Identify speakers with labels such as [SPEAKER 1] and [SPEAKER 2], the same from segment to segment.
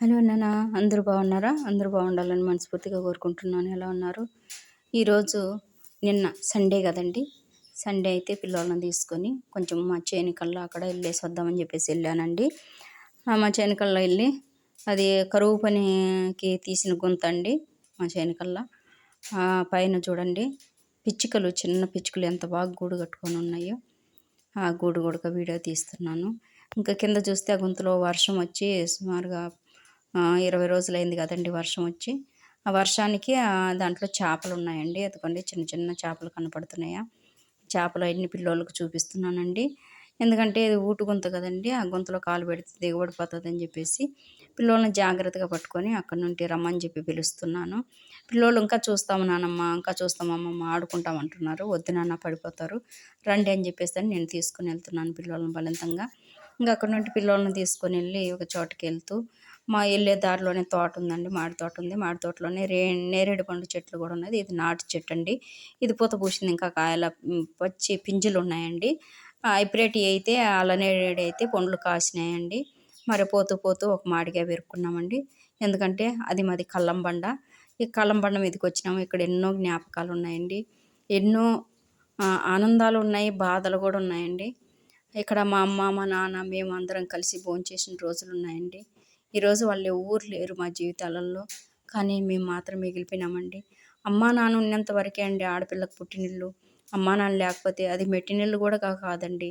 [SPEAKER 1] Hello నాన్న అందరూ బాగున్నారా? అందరూ బాగుండాలని మనస్ఫూర్తిగా కోరుకుంటున్నాను. ఎలా ఉన్నారు? ఈరోజు నిన్న సండే కదండి. సండే అయితే పిల్లలను తీసుకొని కొంచెం మా చేనికల్లో అక్కడ వెళ్ళేసి వద్దామని చెప్పేసి వెళ్ళానండి. మా చేనికల్లో వెళ్ళి అది కరువు పనికి తీసిన గుంత అండి మా చేనికల్లో పైన చూడండి పిచ్చుకలు చిన్న పిచ్చుకలు ఎంత బాగా గూడు కట్టుకొని ఉన్నాయో ఆ గూడు కూడా వీడియో తీస్తున్నాను. ఇంకా కింద చూస్తే ఆ గుంతలో వర్షం వచ్చి సుమారుగా ఇరవై రోజులైంది కదండి వర్షం వచ్చి. ఆ వర్షానికి దాంట్లో చేపలు ఉన్నాయండి. ఎందుకంటే చిన్న చిన్న చేపలు కనపడుతున్నాయా. చేపలు అన్ని పిల్లోళ్ళకి చూపిస్తున్నానండి. ఎందుకంటే ఇది ఊటు గుంత కదండి. ఆ గుంతలో కాలు పెడితే దిగబడిపోతుంది పోతుందని చెప్పేసి పిల్లోళ్ళని జాగ్రత్తగా పట్టుకొని అక్కడ నుండి రమ్మని చెప్పి పిలుస్తున్నాను. పిల్లోళ్ళు ఇంకా చూస్తాము నానమ్మ ఇంకా చూస్తామమ్మ ఆడుకుంటాం అంటున్నారు. వద్దు నాన్న పడిపోతారు. రండి అని చెప్పేసి నేను తీసుకుని వెళ్తున్నాను పిల్లోళ్ళని బలంతంగా ఇంకా అక్కడ నుండి పిల్లోళ్ళని తీసుకొని వెళ్ళి ఒక చోటుకి వెళ్తూ మా వెళ్ళే దారిలోనే తోట ఉందండి మాడి తోట ఉంది. మాడి తోటలోనే రే నేరేడు పండు చెట్లు కూడా ఉన్నది. ఇది నాటు చెట్టు అండి. ఇది పూత పూసింది ఇంకా కాయల పచ్చి పింజలు ఉన్నాయండి. హైబ్రిడ్ అయితే అలనేరేడు అయితే పండ్లు కాసినాయండి. మరి పోతూ పోతూ ఒక మాడిగా పెరుక్కున్నామండి ఎందుకంటే అది మాది కల్లంబండ ఈ కల్లం మీదకి వచ్చినాము. ఇక్కడ ఎన్నో జ్ఞాపకాలు ఉన్నాయండి. ఎన్నో ఆనందాలు ఉన్నాయి బాధలు కూడా ఉన్నాయండి. ఇక్కడ మా అమ్మ మా నాన్న మేము అందరం కలిసి భోంచేసిన రోజులు ఉన్నాయండి. ఈరోజు వాళ్ళు ఊరు లేరు మా జీవితాలలో. కానీ మేము మాత్రం మిగిలిపోయినామండి. అమ్మా నాన్న ఉన్నంత వరకే అండి ఆడపిల్లకు పుట్టినిల్లు. అమ్మా నాన్న లేకపోతే అది మెట్టినిల్లు కూడా కాదండి.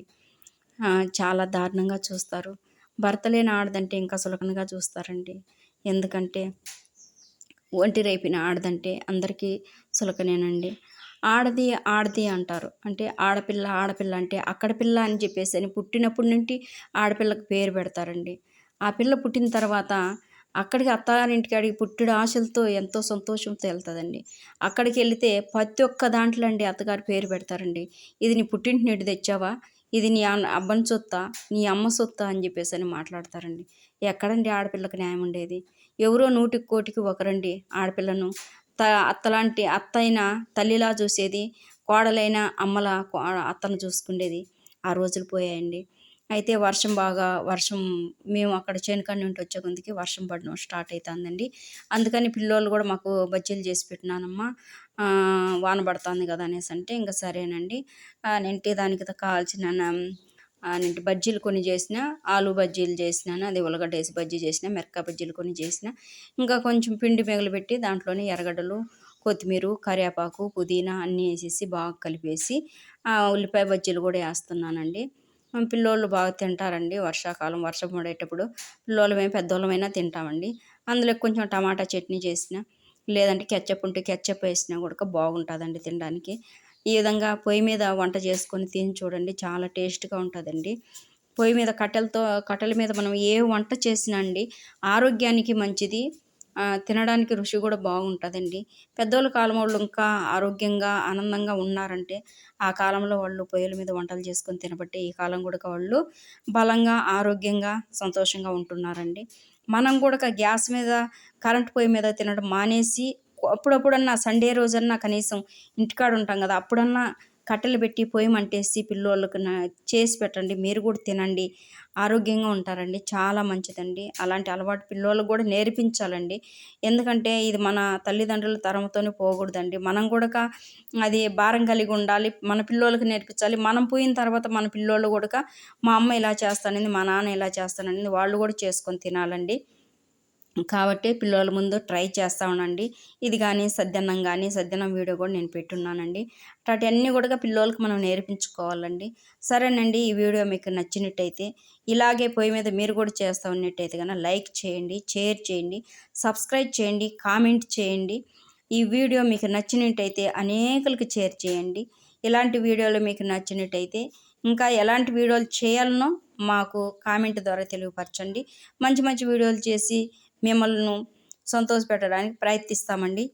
[SPEAKER 1] చాలా దారుణంగా చూస్తారు. భర్త లేని ఆడదంటే ఇంకా సులకనగా చూస్తారండి. ఎందుకంటే ఒంటి రేపిన ఆడదంటే అందరికీ సులకనేనండి ఆడది ఆడది అంటారు. అంటే ఆడపిల్ల ఆడపిల్ల అంటే అక్కడ పిల్ల అని చెప్పేసి అని పుట్టినప్పటి నుండి ఆడపిల్లకు పేరు పెడతారండి. ఆ పిల్ల పుట్టిన తర్వాత అక్కడికి అత్తగారింటికి అడిగి పుట్టిన ఆశలతో ఎంతో సంతోషంతో వెళ్తుందండి. అక్కడికి వెళితే ప్రతి ఒక్క దాంట్లో అండి అత్తగారి పేరు పెడతారండి. ఇది నీ పుట్టింటి నీటి తెచ్చావా? ఇది నీ అబ్బని సొత్తా? నీ అమ్మ సొత్తా? అని చెప్పేసి అని మాట్లాడతారండి. ఎక్కడండి ఆడపిల్లకు న్యాయం ఉండేది? ఎవరో నూటికి కోటికి ఒకరండి ఆడపిల్లను. త అత్తలాంటి అత్త అయినా తల్లిలా చూసేది కోడలైన అమ్మలా అత్తను చూసుకునేది ఆ రోజులు పోయాయండి. అయితే వర్షం బాగా వర్షం మేము అక్కడ చేనుకాడి నుండి వచ్చే కొందికి వర్షం పడడం స్టార్ట్ అవుతుందండి అందుకని పిల్లోళ్ళు కూడా మాకు బజ్జీలు చేసి పెట్టినానమ్మా. వాన పడుతుంది కదా అనేసి అంటే ఇంకా సరేనండి. నింటి దానికి కావాల్సిన నింటి బజ్జీలు కొన్ని చేసిన ఆలు బజ్జీలు చేసినాను అది ఉల్లగడ్డ వేసి బజ్జీ చేసిన మిరపకాయ బజ్జీలు కొన్ని చేసిన. ఇంకా కొంచెం పిండి మిగలు పెట్టి దాంట్లోనే ఎర్రగడ్డలు కొత్తిమీర కరివేపాకు పుదీనా అన్నీ వేసేసి బాగా కలిపేసి ఉల్లిపాయ బజ్జీలు కూడా వేస్తున్నానండి. పిల్లోళ్ళు బాగా తింటారండి వర్షాకాలం వర్షం పడేటప్పుడు. పిల్లోళ్ళమైనా పెద్దోళ్ళమైనా తింటామండి. అందులో కొంచెం టమాటా చట్నీ చేసిన లేదంటే కెచ్చప్ ఉంటే కెచ్చప్ వేసినా కూడా బాగుంటుందండి తినడానికి. ఈ విధంగా పొయ్యి మీద వంట చేసుకొని తిని చూడండి చాలా టేస్ట్గా ఉంటుందండి. పొయ్యి మీద కట్టెలతో కట్టెల మీద మనం ఏ వంట చేసినా అండి ఆరోగ్యానికి మంచిది. తినడానికి రుచి కూడా బాగుంటుందండి. పెద్దోళ్ళ కాలం వాళ్ళు ఇంకా ఆరోగ్యంగా ఆనందంగా ఉన్నారంటే ఆ కాలంలో వాళ్ళు పొయ్యిల మీద వంటలు చేసుకొని తినబట్టి ఈ కాలం కూడా వాళ్ళు బలంగా ఆరోగ్యంగా సంతోషంగా ఉంటున్నారండి. మనం కూడా గ్యాస్ మీద కరెంట్ పొయ్యి మీద తినడం మానేసి అప్పుడప్పుడన్నా సండే రోజన్నా కనీసం ఇంటికాడ ఉంటాం కదా అప్పుడన్నా కట్టెలు పెట్టి పొయ్యి మంటేసి పిల్లోళ్ళకి చేసి పెట్టండి మీరు కూడా తినండి ఆరోగ్యంగా ఉంటారండి చాలా మంచిదండి. అలాంటి అలవాటు పిల్లోళ్ళకి కూడా నేర్పించాలండి. ఎందుకంటే ఇది మన తల్లిదండ్రుల తరంతోనే పోకూడదండి. మనం కూడా అది భారం కలిగి ఉండాలి మన పిల్లోళ్ళకి నేర్పించాలి. మనం పోయిన తర్వాత మన పిల్లోళ్ళు కూడా మా అమ్మ ఇలా చేస్తానని మా నాన్న ఇలా చేస్తానని వాళ్ళు కూడా చేసుకొని తినాలండి. కాబట్టి పిల్లల ముందు ట్రై చేస్తూ ఉండండి. ఇది కానీ సద్దన్నం కానీ సద్దన్నం వీడియో కూడా నేను పెట్టున్నానండి. అటు అన్నీ కూడా పిల్లలకి మనం నేర్పించుకోవాలండి. సరేనండి ఈ వీడియో మీకు నచ్చినట్టయితే ఇలాగే పొయ్యి మీద మీరు కూడా చేస్తూ ఉన్నట్టయితే కానీ లైక్ చేయండి షేర్ చేయండి సబ్స్క్రైబ్ చేయండి కామెంట్ చేయండి. ఈ వీడియో మీకు నచ్చినట్టయితే అనేకులకి షేర్ చేయండి. ఇలాంటి వీడియోలు మీకు నచ్చినట్టయితే ఇంకా ఎలాంటి వీడియోలు చేయాలనో మాకు కామెంట్ ద్వారా తెలియపరచండి. మంచి మంచి వీడియోలు చేసి మిమ్మల్ని సంతోషపెట్టడానికి ప్రయత్నిస్తామండి.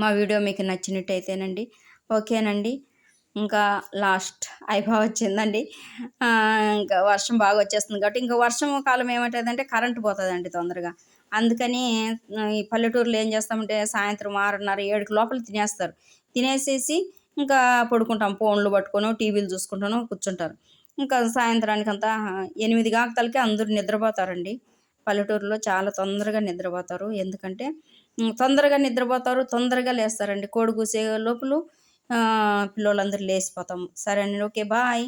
[SPEAKER 1] మా వీడియో మీకు నచ్చినట్టయితేనండి. ఓకేనండి. ఇంకా లాస్ట్ అయిపో వచ్చిందండి. ఇంకా వర్షం బాగా వచ్చేస్తుంది కాబట్టి ఇంకా వర్షం కాలం ఏమంటుందంటే కరెంటు పోతుందండి తొందరగా. అందుకని ఈ పల్లెటూరులో ఏం చేస్తామంటే సాయంత్రం ఆరున్నర ఏడుకి లోపల తినేస్తారు. తినేసేసి ఇంకా పడుకుంటాం. ఫోన్లు పట్టుకొని టీవీలు చూసుకుంటాను కూర్చుంటారు. ఇంకా సాయంత్రానికి అంతా ఎనిమిది కాకతలకి అందరూ నిద్రపోతారండి. పల్లెటూరులో చాలా తొందరగా నిద్రపోతారు. ఎందుకంటే తొందరగా నిద్రపోతారు తొందరగా లేస్తారండి. కోడి కూసే లోపల పిల్లలందరూ లేచిపోతాము. సరే అండి ఓకే బాయ్.